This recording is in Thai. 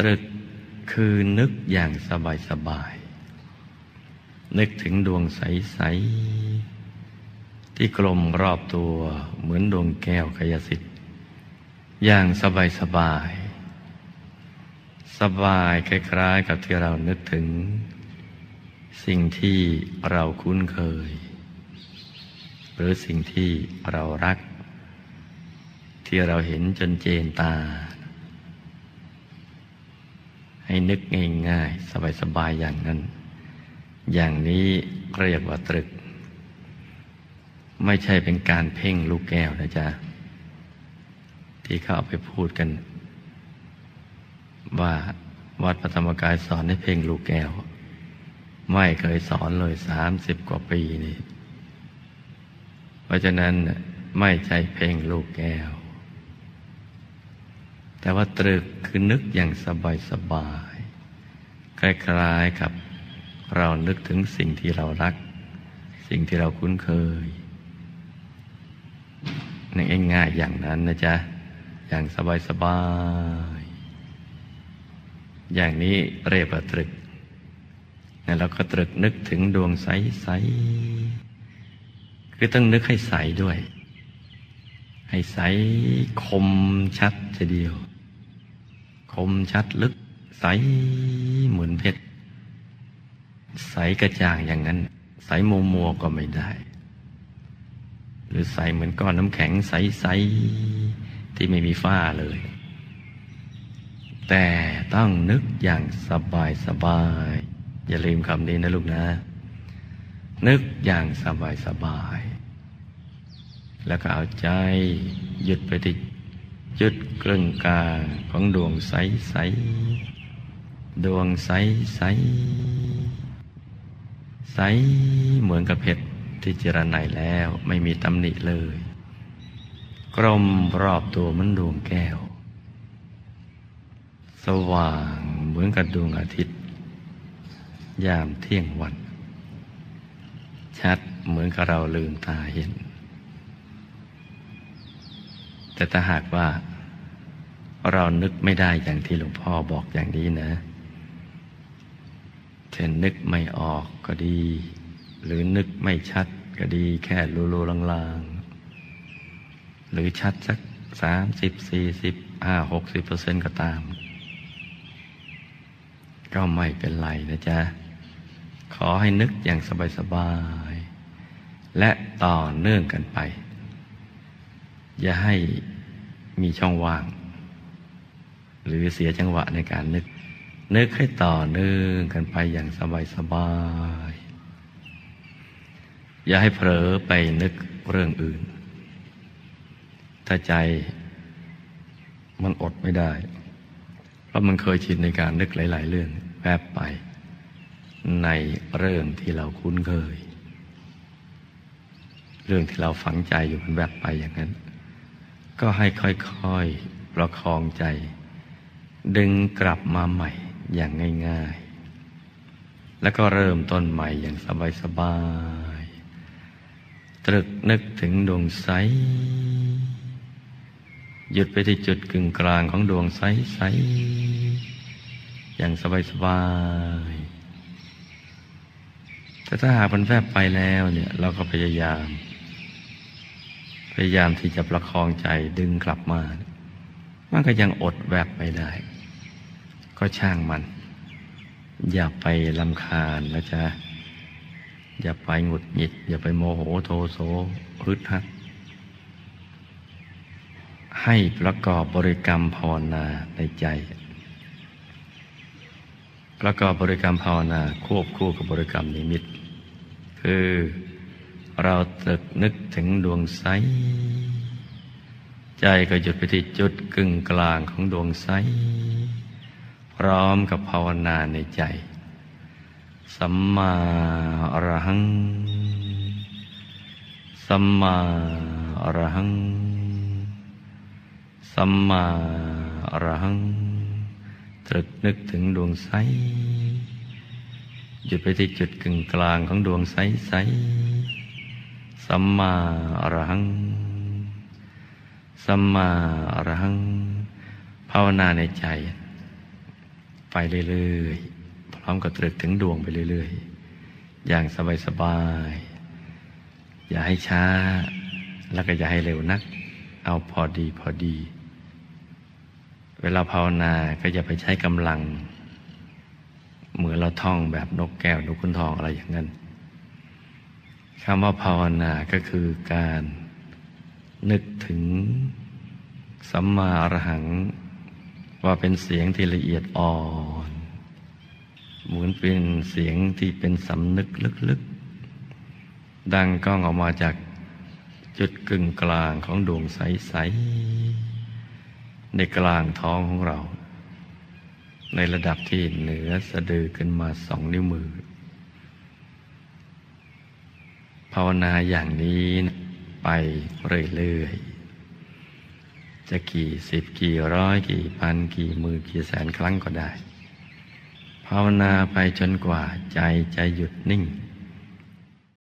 ตรึกคือนึกอย่างสบายสบาย นึกถึงดวงใส ๆ ที่กลมรอบตัวเหมือนดวงแก้วกายสิทธิ์ อย่างสบายสบาย สบายคล้าย ๆ กับที่เรานึกถึง สิ่งที่เราคุ้นเคย หรือสิ่งที่เรารัก ที่เราเห็นจนเจนตา ให้นึกง่ายๆ สบายๆ อย่างนั้น อย่างนี้เรียกว่าตรึก ไม่ใช่เป็นการเพ่งลูกแก้วนะจ๊ะ ที่เขาเอาไปพูดกัน ว่าวัดพระธรรมกายสอนให้เพ่งลูกแก้ว ไม่เคยสอนเลยสามสิบกว่าปีนี่ เพราะฉะนั้นไม่ใช่เพ่งลูกแก้ว แต่ว่าตรึกคือนึกอย่างสบายสบายคล้ายๆกับเรานึกถึงสิ่งที่เรารัก สิ่งที่เราคุ้นเคยนั่นง่ายๆอย่างนั้นนะจ๊ะ อย่างสบายสบาย อย่างนี้เรียกว่าตรึกแล้วเราก็ตรึกนึกถึงดวงใสๆ คือต้องนึกให้ใสด้วย ให้ใสคมชัดทีเดียว คมชัดลึก ใสเหมือนเพชร ใสกระจ่างอย่างนั้น ใสมัวมัวก็ไม่ได้ หรือใสเหมือนก้อนน้ำแข็งใสๆที่ไม่มีฝ้าเลย แต่ต้องนึกอย่างสบายสบาย อย่าลืมคำนี้นะลูกนะ นึกอย่างสบายสบาย แล้วก็เอาใจหยุดไปที่ จุดกลึงกาของดวงใสใสดวงใสใสใสเหมือนกับเพชรที่เจรไนแล้วไม่มีตำหนิเลย กลมรอบตัวมันดวงแก้ว สว่างเหมือนกับดวงอาทิตย์ ยามเที่ยงวัน ชัดเหมือนกับเราลืมตาเห็น แต่ถ้าหากว่า เรานึกไม่ได้อย่างที่หลวงพ่อบอกอย่างนี้นะเช่นนึกไม่ออกก็ดี หรือนึกไม่ชัดก็ดี แค่รูๆลางๆ หรือชัดสักสามสิบสี่สิบห้าหกสิบเปอร์เซ็นต์ก็ตาม ก็ไม่เป็นไรนะจ๊ะ ขอให้นึกอย่างสบาย ๆ และต่อเนื่องกันไป อย่าให้มีช่องว่าง หรือเสียจังหวะในการนึก นึกให้ต่อเนื่องกันไปอย่างสบายสบาย อย่าให้เผลอไปนึกเรื่องอื่น ถ้าใจมันอดไม่ได้ เพราะมันเคยชินในการนึกหลาย ๆ เรื่องแวบไป ในเรื่องที่เราคุ้นเคย เรื่องที่เราฝังใจอยู่มันแวบไปอย่างนั้น ก็ให้ค่อยๆประคองใจ ดึงกลับมาใหม่อย่างง่าย ๆ แล้วก็เริ่มต้นใหม่อย่างสบายๆตรึกนึกถึงดวงใส หยุดไปที่จุดกึ่งกลางของดวงใสใสอย่างสบายๆแต่ถ้าหากมันแวบไปแล้วเนี่ย เราก็พยายาม ยายามที่จะประคองใจดึงกลับมา มันก็ยังอดแวบไปได้ ก็ช่างมัน อย่าไปลำคาญนะจ๊ะ อย่าไปหงุดหงิด อย่าไปโมโหโทโสฮึดฮัดให้ประกอบบริกรรมภาวนาในใจ ประกอบบริกรรมภาวนาควบคู่กับบริกรรมนิมิต คือ เราตึกนึกถึงดวงใส ใจก็หยุดไปที่จุดกึ่งกลางของดวงใส พร้อมกับภาวนาในใจ สัมมาอรหัง สัมมาอรหัง สัมมาอรหัง ตรึกนึกถึงดวงใสหยุดไปที่จุดกึ่งกลางของดวงใสใส สัมมาอรหัง สัมมาอรหัง ภาวนาในใจ ไปเรื่อยๆ พร้อมกับตรึกถึงดวงไปเรื่อยๆ อย่างสบายๆ อย่าให้ช้า แล้วก็อย่าให้เร็วนัก เอาพอดีพอดี เวลาภาวนาก็อย่าไปใช้กำลัง เหมือนเราท่องแบบนกแก้วนกขุนทองอะไรอย่างนั้น คำว่าภาวนาก็คือการนึกถึงสัมมาอรหัง ว่าเป็นเสียงที่ละเอียดอ่อน เหมือนเป็นเสียงที่เป็นสำนึกลึกๆ ดังก้องออกมาจากจุดกึ่งกลางของดวงใส ๆ ในกลางท้องของเรา ในระดับที่เหนือสะดือขึ้นมาสองนิ้วมือ ภาวนาอย่างนี้ไปเรื่อยๆ จะกี่สิบกี่ร้อยกี่พันกี่หมื่นกี่แสนครั้งก็ได้ ภาวนาไปจนกว่าใจจะหยุดนิ่ง